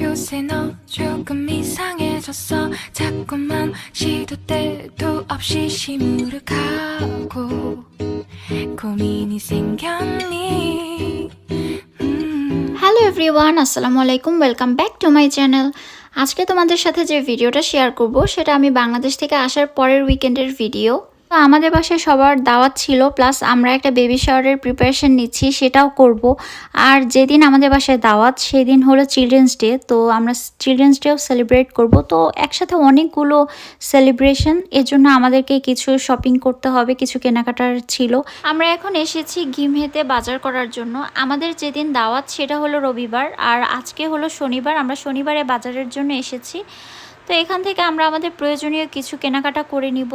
요새 너 조금 이상해졌어 자꾸만 시도 때도 없이 시무룩하고 고민이 생겼니 음. Hello everyone আসসালামু আলাইকুম welcome back to my channel আজকে তোমাদের সাথে যে ভিডিওটা শেয়ার করব সেটা আমি বাংলাদেশ থেকে আসার পরের উইকেন্ডের ভিডিও তো আমাদের বাসায় সবার দাওয়াত ছিল প্লাস আমরা একটা বেবি শাওয়ারের প্রিপারেশন নিচ্ছি, সেটাও করব। আর যেদিন আমাদের বাসায় দাওয়াত, সেদিন হলো চিলড্রেন্স ডে তো আমরা চিলড্রেন্স ডেও সেলিব্রেট করব। তো একসাথে অনেকগুলো সেলিব্রেশন এর জন্য আমাদেরকে কিছু শপিং করতে হবে, কিছু কেনাকাটার ছিল। আমরা এখন এসেছি গিমহেতে বাজার করার জন্য। আমাদের যেদিন দাওয়াত, সেটা হলো রবিবার, আর আজকে হলো শনিবার, আমরা শনিবারে বাজারের জন্য এসেছি। তো এখান থেকে আমরা আমাদের প্রয়োজনীয় কিছু কেনাকাটা করে নিব।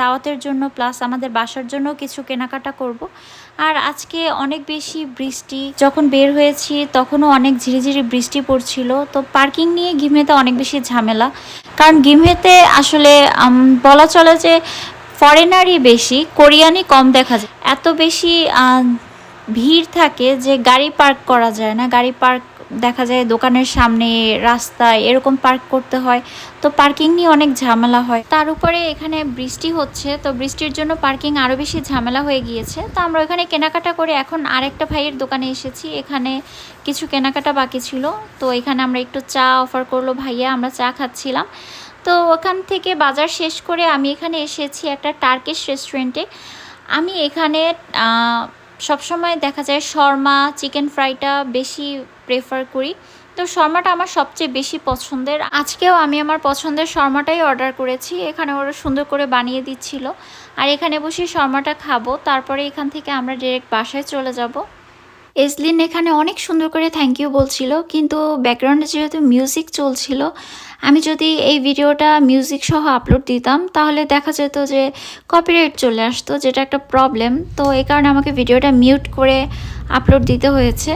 দাওয়াতের জন্য প্লাস আমাদের বাসার জন্য কিছু কেনাকাটা করব। আর আজকে অনেক বেশি বৃষ্টি, যখন বের হয়েছি তখনও অনেক ঝিরিঝিরি বৃষ্টি পড়ছিল। তো পার্কিং নিয়ে গিমহেতে অনেক বেশি ঝামেলা। কারণ গিমহেতে আসলে বলা চলে যে ফরেনারই বেশি, কোরিয়ানই কম দেখা যায়। এত বেশি ভিড় থাকে যে গাড়ি পার্ক করা যায় না। গাড়ি পার্ক দেখা যায় দোকানের সামনে, রাস্তায় এরকম পার্ক করতে হয়। তো পার্কিং নিয়ে অনেক ঝামেলা হয়। তার উপরে এখানে বৃষ্টি হচ্ছে, তো বৃষ্টির জন্য পার্কিং আরও বেশি ঝামেলা হয়ে গিয়েছে। তো আমরা ওখানে কেনাকাটা করে এখন আরেকটা ভাইয়ের দোকানে এসেছি। এখানে কিছু কেনাকাটা বাকি ছিল। তো এখানে আমরা একটু চা অফার করল ভাইয়া, আমরা চা খাচ্ছিলাম। তো ওখান থেকে বাজার শেষ করে আমি এখানে এসেছি একটা টার্কিশ রেস্টুরেন্টে আমি এখানে সবসময় দেখা যায় শর্মা চিকেন ফ্রাইটা বেশি প্রেফার করি। তো শর্মাটা আমার সবচেয়ে বেশি পছন্দের। আজকেও আমি আমার পছন্দের শর্মাটাই অর্ডার করেছি। এখানে ওরা সুন্দর করে বানিয়ে দিচ্ছিল। আর এখানে বসে শর্মাটা খাব। তারপরে এখান থেকে আমরা ডিরেক্ট বাসায় চলে যাব। এসলিন এখানে অনেক সুন্দর করে থ্যাংক ইউ বলছিল, কিন্তু ব্যাকগ্রাউন্ডে যেহেতু মিউজিক চলছিল, আমি যদি এই ভিডিওটা মিউজিক সহ আপলোড দিতাম, তাহলে দেখা যেত যে কপিরাইট চলে আসতো, যেটা একটা প্রবলেম তো এই কারণে আমাকে ভিডিওটা মিউট করে আপলোড দিতে হয়েছে।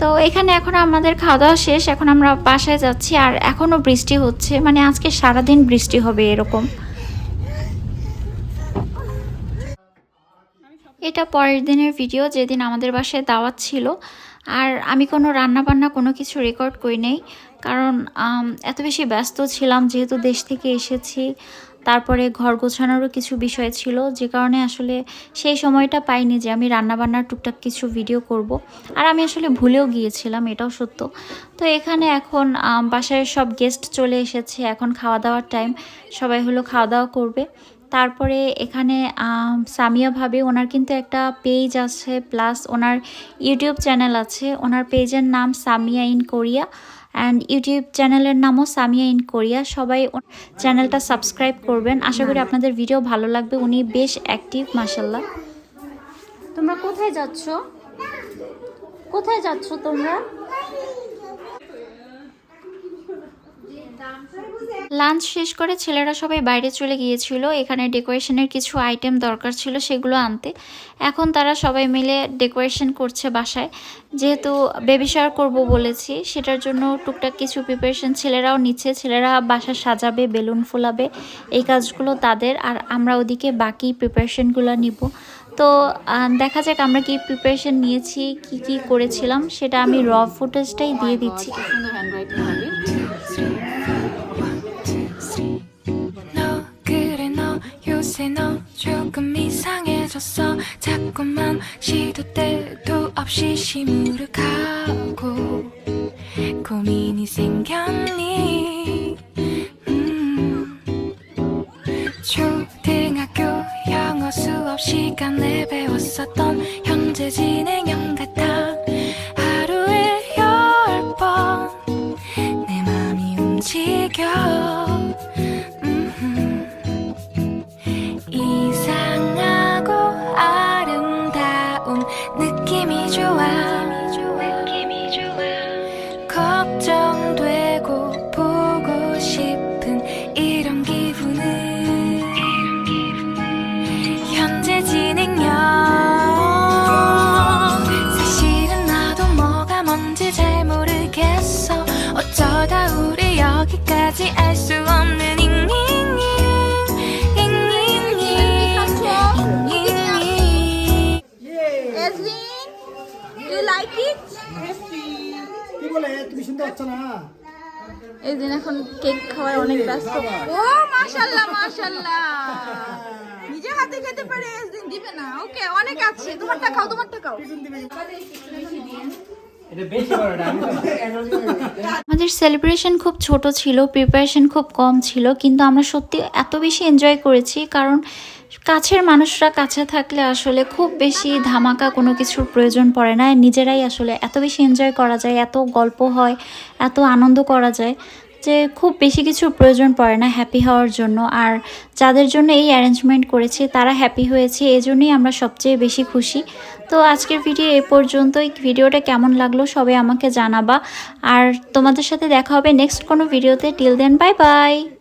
তো এখানে এখন আমাদের খাওয়া দাওয়া শেষ, এখন আমরা বাসায় যাচ্ছি, আর এখনও বৃষ্টি হচ্ছে মানে আজকে সারাদিন বৃষ্টি হবে এরকম। এটা পরের দিনের ভিডিও যেদিন আমাদের বাসায় দাওয়াত ছিল। আর আমি কোনো রান্না বান্না কোনো কিছু রেকর্ড করি নেই, কারণ এত বেশি ব্যস্ত ছিলাম, যেহেতু দেশ থেকে এসেছি। তারপরে ঘর গোছানোরও কিছু বিষয় ছিল, যে কারণে আসলে সেই সময়টা পাইনি যে আমি রান্না বান্নার টুকটাক কিছু ভিডিও করব। আর আমি আসলে ভুলেও গিয়েছিলাম, এটাও সত্য। তো এখানে এখন বাসায় সব গেস্ট চলে এসেছে, এখন খাওয়া দাওয়ার টাইম সবাই হলো খাওয়া দাওয়া করবে। তারপরে এখানে আম, সামিয়া ভাবে ওনার কিন্তু একটা পেজ আছে প্লাস ওনার ইউটিউব চ্যানেল আছে। ওনার পেজের নাম Samia in Korea and YouTube চ্যানেলের নামও সামিয়া ইন কোরিয়া। সবাই চ্যানেলটা সাবস্ক্রাইব করবেন। আশা করি আপনাদের ভিডিও ভালো লাগবে। উনি বেশ অ্যাক্টিভ মাসাল্লাহ তোমরা কোথায় যাচ্ছ? কোথায় যাচ্ছ তোমরা? লাঞ্চ শেষ করে ছেলেরা সবাই বাইরে চলে গিয়েছিল। এখানে ডেকোরেশনের কিছু আইটেম দরকার ছিল সেগুলো আনতে। এখন তারা সবাই মিলে ডেকোরেশন করছে বাসায়। যেহেতু বেবি শাওয়ার করব বলেছি, সেটার জন্য টুকটাক কিছু প্রিপারেশন ছেলেরাও নিচ্ছে। ছেলেরা বাসা সাজাবে, বেলুন ফোলাবে, এই কাজগুলো তাদের। আর আমরা ওদিকে বাকি প্রিপারেশনগুলো নিব। তো দেখা যাক আমরা কি প্রিপারেশন নিয়েছি, কি কি করেছিলাম, সেটা আমি র ফুটেজটাই দিয়ে দিচ্ছি। সুন্দর handwriting 요새 너 조금 이상해졌어 자꾸만 시도 때도 없이 시무룩하고 고민이 생겼니 음. 초등학교 영어 수업 시간에 배웠었던 현재 진 여기까지 알 수 없는 잉잉잉 잉잉잉 잉잉잉 Eslin, you like it? বলে তুমি শুনতে পাচ্ছ না এই দিন এখন কেক খাওয়ার অনেক ব্যস্ত ও মাশাআল্লাহ মাশাআল্লাহ নিজে হাতে খেতে পারে একদিন দিবে না ওকে অনেক আছে তোমারটা খাও তোমারটা খাও এটা বেশি বড় না আমাদের সেলিব্রেশন খুব ছোট ছিল প্রিপারেশন খুব কম ছিল, কিন্তু আমরা সত্যি এত বেশি এনজয় করেছি, কারণ কাছের মানুষরা কাছে থাকলে আসলে খুব বেশি ধামাকা কোনো কিছুর প্রয়োজন পড়ে না নিজেরাই আসলে এত বেশি এনজয় করা যায়, এত গল্প হয়, এত আনন্দ করা যায়। যে খুব বেশি কিছু প্রয়োজন পড়ে না হ্যাপি হওয়ার জন্য। আর যাদের জন্য এই অ্যারেঞ্জমেন্ট করেছে, তারা হ্যাপি হয়েছে এই জন্যই আমরা সবচেয়ে বেশি খুশি। তো আজকের ভিডিও এ পর্যন্তই। ভিডিওটা কেমন লাগল সবাই আমাকে জানাবা। আর তোমাদের সাথে দেখা হবে নেক্সট কোনো ভিডিওতে টিল দেন বাই বাই